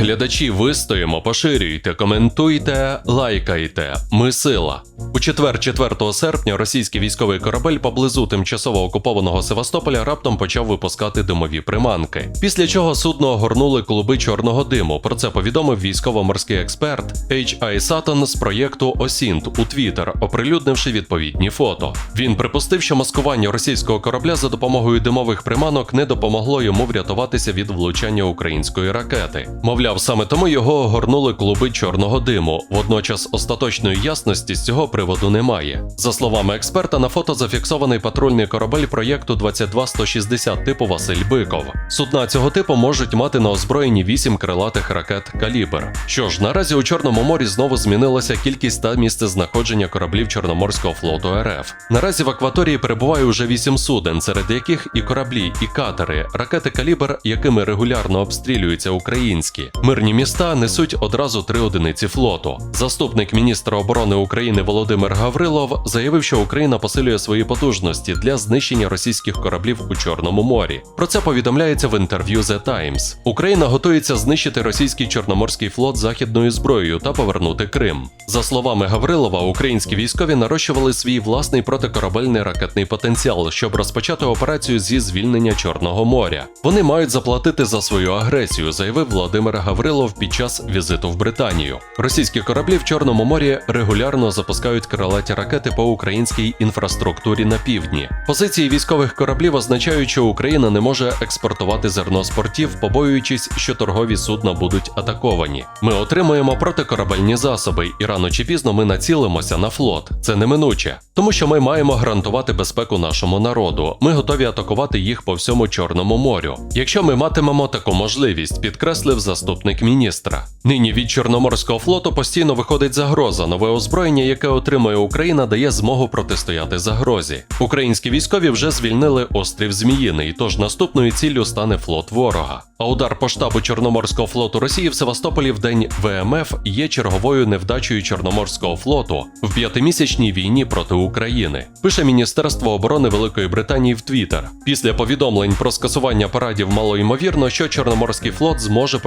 глядачі, вистоїмо, поширюйте, коментуйте, лайкайте. Ми сила. У четвер, 4 серпня, російський військовий корабель поблизу тимчасово окупованого Севастополя раптом почав випускати димові приманки. Після чого судно огорнули клуби чорного диму. Про це повідомив військово-морський експерт H.I. Сатон з проєкту Осінт у Твіттер, оприлюднивши відповідні фото. Він припустив, що маскування російського корабля за допомогою димових приманок не допомогло йому врятуватися від влучання української ракети. Мовляв, саме тому його огорнули клуби чорного диму. Водночас остаточної ясності з цього приводу немає. За словами експерта, на фото зафіксований патрульний корабель проєкту 22160 типу Василь Биков. Судна цього типу можуть мати на озброєнні 8 крилатих ракет калібр. Що ж, наразі у Чорному морі знову змінилася кількість та місцезнаходження кораблів Чорноморського флоту РФ. Наразі в акваторії перебуває уже 8 суден, серед яких і кораблі, і катери, ракети калібр, якими регулярно обстрілюються українські. Мирні міста несуть одразу три одиниці флоту. Заступник міністра оборони України Володимир Гаврилов заявив, що Україна посилює свої потужності для знищення російських кораблів у Чорному морі. Про це повідомляється в інтерв'ю The Times. Україна готується знищити російський чорноморський флот західною зброєю та повернути Крим. За словами Гаврилова, українські військові нарощували свій власний протикорабельний ракетний потенціал, щоб розпочати операцію зі звільнення Чорного моря. Вони мають заплатити за свою агресію, заявив Володимир Гаврилов під час візиту в Британію. Російські кораблі в Чорному морі регулярно запускають крилаті ракети по українській інфраструктурі на півдні. Позиції військових кораблів означають, що Україна не може експортувати зерно з портів, побоюючись, що торгові судна будуть атаковані. Ми отримуємо протикорабельні засоби, і рано чи пізно ми націлимося на флот. Це неминуче, тому що ми маємо гарантувати безпеку нашому народу. Ми готові атакувати їх по всьому Чорному морю. Якщо ми матимемо таку можливість, підкреслив заступник міністра. Нині від Чорноморського флоту постійно виходить загроза. Нове озброєння, яке отримує Україна, дає змогу протистояти загрозі. Українські військові вже звільнили острів Зміїний, тож наступною ціллю стане флот ворога. А удар по штабу Чорноморського флоту Росії в Севастополі в день ВМФ є черговою невдачею Чорноморського флоту в п'ятимісячній війні проти України. Пише Міністерство оборони Великої Британії в Твіттер. Після повідомлень про скасування парадів мало ймовірно, що Чорноморський флот зможе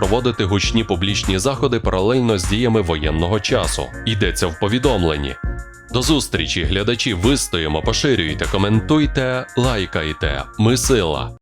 проводити гучні публічні заходи паралельно з діями воєнного часу. Йдеться в повідомленні. До зустрічі, глядачі, вистоїмо, поширюйте, коментуйте, лайкайте. Ми сила.